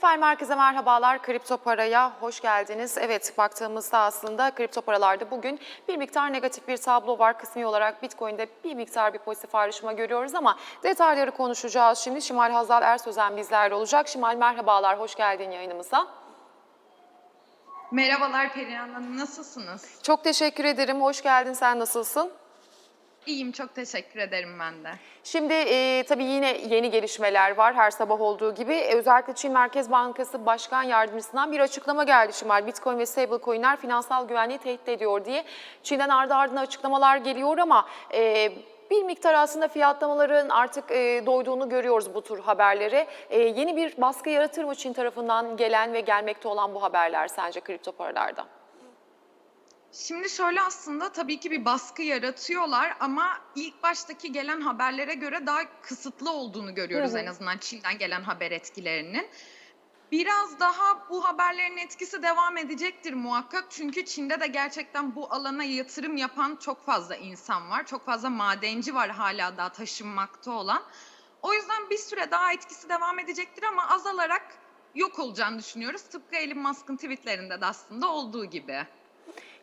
Efendim herkese merhabalar. Kripto paraya hoş geldiniz. Evet baktığımızda aslında kripto paralarda bugün bir miktar negatif bir tablo var. Kısmi olarak Bitcoin'de bir miktar bir pozitif ayrışma görüyoruz ama detayları konuşacağız. Şimdi Şimal Hazal Ersözen bizlerle olacak. Şimal merhabalar, hoş geldin yayınımıza. Merhabalar Perihan Hanım, nasılsınız? Çok teşekkür ederim, hoş geldin. Sen nasılsın? İyiyim, çok teşekkür ederim ben de. Şimdi e, tabii yine yeni gelişmeler var her sabah olduğu gibi. E, özellikle Çin Merkez Bankası Başkan Yardımcısından bir açıklama geldi Şimal. Bitcoin ve stablecoin'ler finansal güvenliği tehdit ediyor diye. Çin'den ardı ardına açıklamalar geliyor ama e, bir miktar aslında fiyatlamaların artık e, doyduğunu görüyoruz bu tür haberleri. E, yeni bir baskı yaratır mı Çin tarafından gelen ve gelmekte olan bu haberler sence kripto paralarda? Şimdi şöyle aslında tabii ki bir baskı yaratıyorlar ama ilk baştaki gelen haberlere göre daha kısıtlı olduğunu görüyoruz hı. en azından Çin'den gelen haber etkilerinin. Biraz daha bu haberlerin etkisi devam edecektir muhakkak. Çünkü Çin'de de gerçekten bu alana yatırım yapan çok fazla insan var. Çok fazla madenci var hala daha taşınmakta olan. O yüzden bir süre daha etkisi devam edecektir ama azalarak yok olacağını düşünüyoruz. Tıpkı Elon Musk'ın tweetlerinde de aslında olduğu gibi.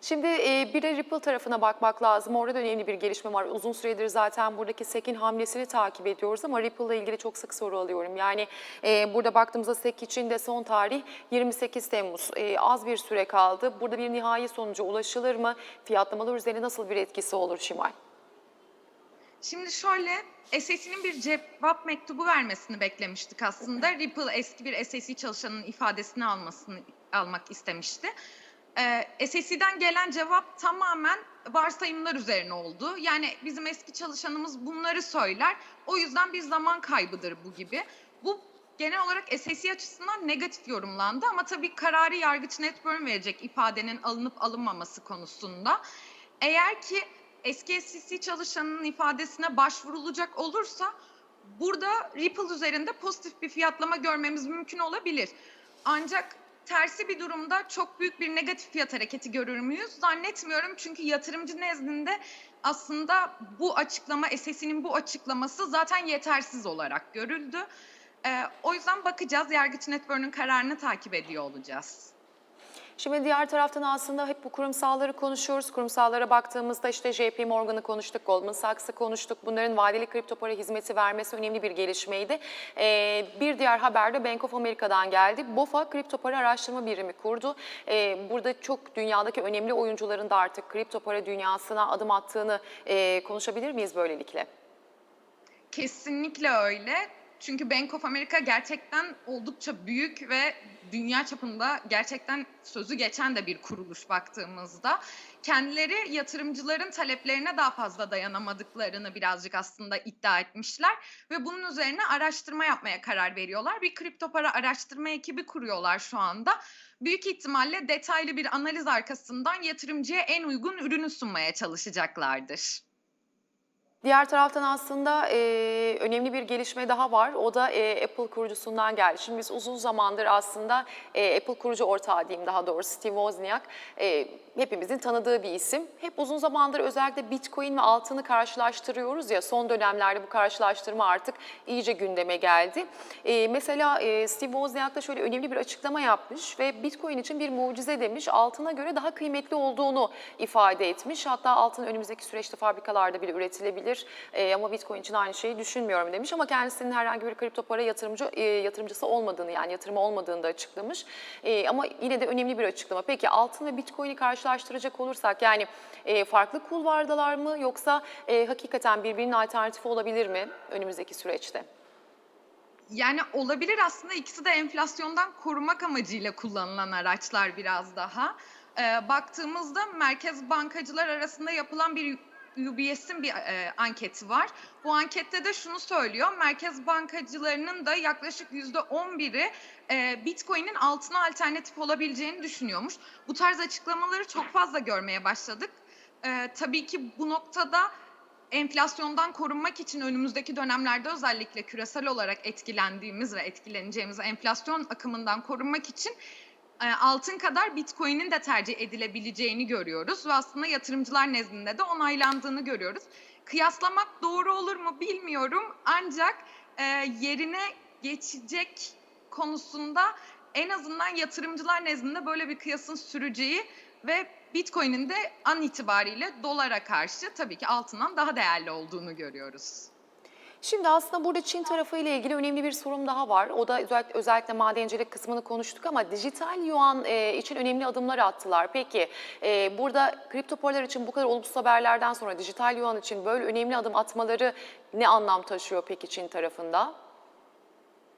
Şimdi e, bir de Ripple tarafına bakmak lazım. Orada da önemli bir gelişme var. Uzun süredir zaten buradaki SEC'in hamlesini takip ediyoruz ama Ripple ile ilgili çok sık soru alıyorum. Yani e, burada baktığımızda SEC için de son tarih 28 Temmuz. E, az bir süre kaldı. Burada bir nihai sonuca ulaşılır mı? Fiyatlamalar üzerine nasıl bir etkisi olur Şimal? Şimdi şöyle SS'nin bir cevap mektubu vermesini beklemiştik aslında. Ripple eski bir SSE çalışanının ifadesini almasını almak istemişti. Ee, SSE'den gelen cevap tamamen varsayımlar üzerine oldu. Yani bizim eski çalışanımız bunları söyler. O yüzden bir zaman kaybıdır bu gibi. Bu genel olarak SSE açısından negatif yorumlandı ama tabii kararı yargıç Netburn verecek ifadenin alınıp alınmaması konusunda. Eğer ki eski SEC çalışanının ifadesine başvurulacak olursa burada Ripple üzerinde pozitif bir fiyatlama görmemiz mümkün olabilir. Ancak tersi bir durumda çok büyük bir negatif fiyat hareketi görür müyüz? Zannetmiyorum çünkü yatırımcı nezdinde aslında bu açıklama, SS'nin bu açıklaması zaten yetersiz olarak görüldü. Ee, o yüzden bakacağız, Yargıç Netburn'un kararını takip ediyor olacağız. Şimdi diğer taraftan aslında hep bu kurumsalları konuşuyoruz. Kurumsallara baktığımızda işte JP Morgan'ı konuştuk, Goldman Sachs'ı konuştuk. Bunların vadeli kripto para hizmeti vermesi önemli bir gelişmeydi. Ee, bir diğer haber de Bank of America'dan geldi. BOFA kripto para araştırma birimi kurdu. Ee, burada çok dünyadaki önemli oyuncuların da artık kripto para dünyasına adım attığını e, konuşabilir miyiz böylelikle? Kesinlikle öyle. Çünkü Bank of America gerçekten oldukça büyük ve dünya çapında gerçekten sözü geçen de bir kuruluş baktığımızda. Kendileri yatırımcıların taleplerine daha fazla dayanamadıklarını birazcık aslında iddia etmişler ve bunun üzerine araştırma yapmaya karar veriyorlar. Bir kripto para araştırma ekibi kuruyorlar şu anda. Büyük ihtimalle detaylı bir analiz arkasından yatırımcıya en uygun ürünü sunmaya çalışacaklardır. Diğer taraftan aslında e, önemli bir gelişme daha var. O da e, Apple kurucusundan geldi. Şimdi biz uzun zamandır aslında e, Apple kurucu ortağı diyeyim daha doğrusu Steve Wozniak e, hepimizin tanıdığı bir isim. Hep uzun zamandır özellikle Bitcoin ve altını karşılaştırıyoruz ya son dönemlerde bu karşılaştırma artık iyice gündeme geldi. E, mesela e, Steve Wozniak da şöyle önemli bir açıklama yapmış ve Bitcoin için bir mucize demiş. Altına göre daha kıymetli olduğunu ifade etmiş. Hatta altın önümüzdeki süreçte fabrikalarda bile üretilebilir e, ama Bitcoin için aynı şeyi düşünmüyorum demiş. Ama kendisinin herhangi bir kripto para yatırımcı e, yatırımcısı olmadığını yani yatırımı olmadığını da açıklamış. E, ama yine de önemli bir açıklama. Peki altın ve Bitcoin'i karşılaştıracak olursak yani e, farklı kulvardalar mı yoksa e, hakikaten birbirinin alternatifi olabilir mi önümüzdeki süreçte? Yani olabilir aslında ikisi de enflasyondan korumak amacıyla kullanılan araçlar biraz daha. Ee, baktığımızda merkez bankacılar arasında yapılan bir UBS'in bir e, anketi var. Bu ankette de şunu söylüyor. Merkez bankacılarının da yaklaşık yüzde 11'i e, Bitcoin'in altına alternatif olabileceğini düşünüyormuş. Bu tarz açıklamaları çok fazla görmeye başladık. E, tabii ki bu noktada enflasyondan korunmak için önümüzdeki dönemlerde özellikle küresel olarak etkilendiğimiz ve etkileneceğimiz enflasyon akımından korunmak için altın kadar Bitcoin'in de tercih edilebileceğini görüyoruz ve aslında yatırımcılar nezdinde de onaylandığını görüyoruz. Kıyaslamak doğru olur mu bilmiyorum ancak e, yerine geçecek konusunda en azından yatırımcılar nezdinde böyle bir kıyasın süreceği ve Bitcoin'in de an itibariyle dolara karşı tabii ki altından daha değerli olduğunu görüyoruz. Şimdi aslında burada Çin tarafı ile ilgili önemli bir sorun daha var. O da özellikle, özellikle madencilik kısmını konuştuk ama dijital yuan e, için önemli adımlar attılar. Peki e, burada kripto paralar için bu kadar olumsuz haberlerden sonra dijital yuan için böyle önemli adım atmaları ne anlam taşıyor peki Çin tarafında?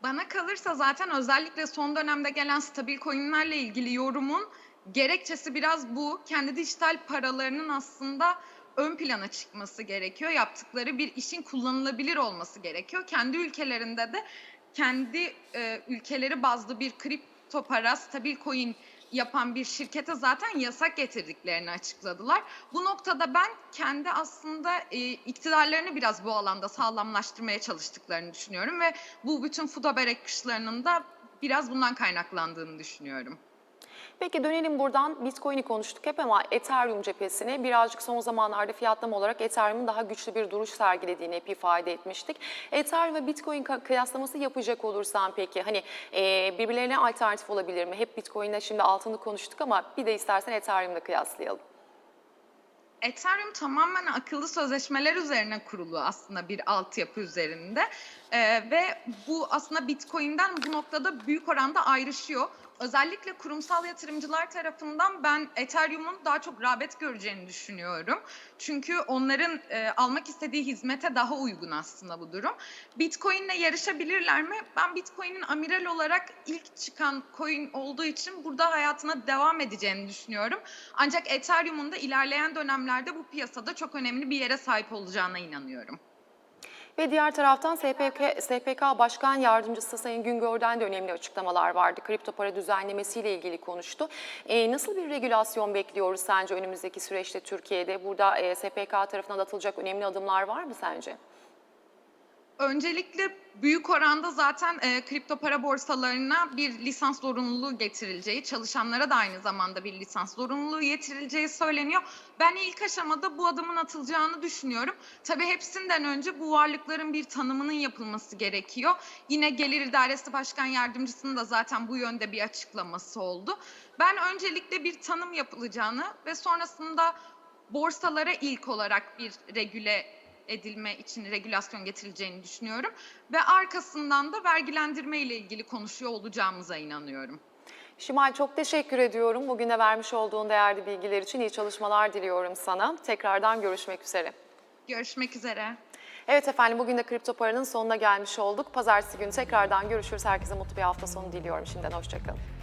Bana kalırsa zaten özellikle son dönemde gelen stabil coinlerle ilgili yorumun gerekçesi biraz bu. Kendi dijital paralarının aslında ön plana çıkması gerekiyor. Yaptıkları bir işin kullanılabilir olması gerekiyor. Kendi ülkelerinde de kendi e, ülkeleri bazlı bir kripto para, stabil coin yapan bir şirkete zaten yasak getirdiklerini açıkladılar. Bu noktada ben kendi aslında e, iktidarlarını biraz bu alanda sağlamlaştırmaya çalıştıklarını düşünüyorum ve bu bütün FUD haber akışlarının da biraz bundan kaynaklandığını düşünüyorum. Peki dönelim buradan Bitcoin'i konuştuk hep ama Ethereum cephesine birazcık son zamanlarda fiyatlama olarak Ethereum'un daha güçlü bir duruş sergilediğini hep ifade etmiştik. Ethereum ve Bitcoin kıyaslaması yapacak olursan peki hani e, birbirlerine alternatif olabilir mi? Hep Bitcoin'le şimdi altını konuştuk ama bir de istersen Ethereum'la kıyaslayalım. Ethereum tamamen akıllı sözleşmeler üzerine kurulu aslında bir altyapı üzerinde Ee, ve bu aslında Bitcoin'den bu noktada büyük oranda ayrışıyor. Özellikle kurumsal yatırımcılar tarafından ben Ethereum'un daha çok rağbet göreceğini düşünüyorum. Çünkü onların e, almak istediği hizmete daha uygun aslında bu durum. Bitcoin'le yarışabilirler mi? Ben Bitcoin'in amiral olarak ilk çıkan coin olduğu için burada hayatına devam edeceğini düşünüyorum. Ancak Ethereum'un da ilerleyen dönemlerde bu piyasada çok önemli bir yere sahip olacağına inanıyorum. Ve diğer taraftan SPK, SPK Başkan Yardımcısı Sayın Güngör'den de önemli açıklamalar vardı. Kripto para düzenlemesiyle ilgili konuştu. E, nasıl bir regülasyon bekliyoruz sence önümüzdeki süreçte Türkiye'de? Burada e, SPK tarafından da atılacak önemli adımlar var mı sence? Öncelikle büyük oranda zaten e, kripto para borsalarına bir lisans zorunluluğu getirileceği, çalışanlara da aynı zamanda bir lisans zorunluluğu getirileceği söyleniyor. Ben ilk aşamada bu adımın atılacağını düşünüyorum. Tabii hepsinden önce bu varlıkların bir tanımının yapılması gerekiyor. Yine Gelir İdaresi Başkan Yardımcısının da zaten bu yönde bir açıklaması oldu. Ben öncelikle bir tanım yapılacağını ve sonrasında borsalara ilk olarak bir regüle edilme için regülasyon getirileceğini düşünüyorum ve arkasından da vergilendirme ile ilgili konuşuyor olacağımıza inanıyorum. Şimal çok teşekkür ediyorum. Bugün de vermiş olduğun değerli bilgiler için iyi çalışmalar diliyorum sana. Tekrardan görüşmek üzere. Görüşmek üzere. Evet efendim bugün de kripto paranın sonuna gelmiş olduk. Pazartesi günü tekrardan görüşürüz. Herkese mutlu bir hafta sonu diliyorum şimdiden. Hoşçakalın.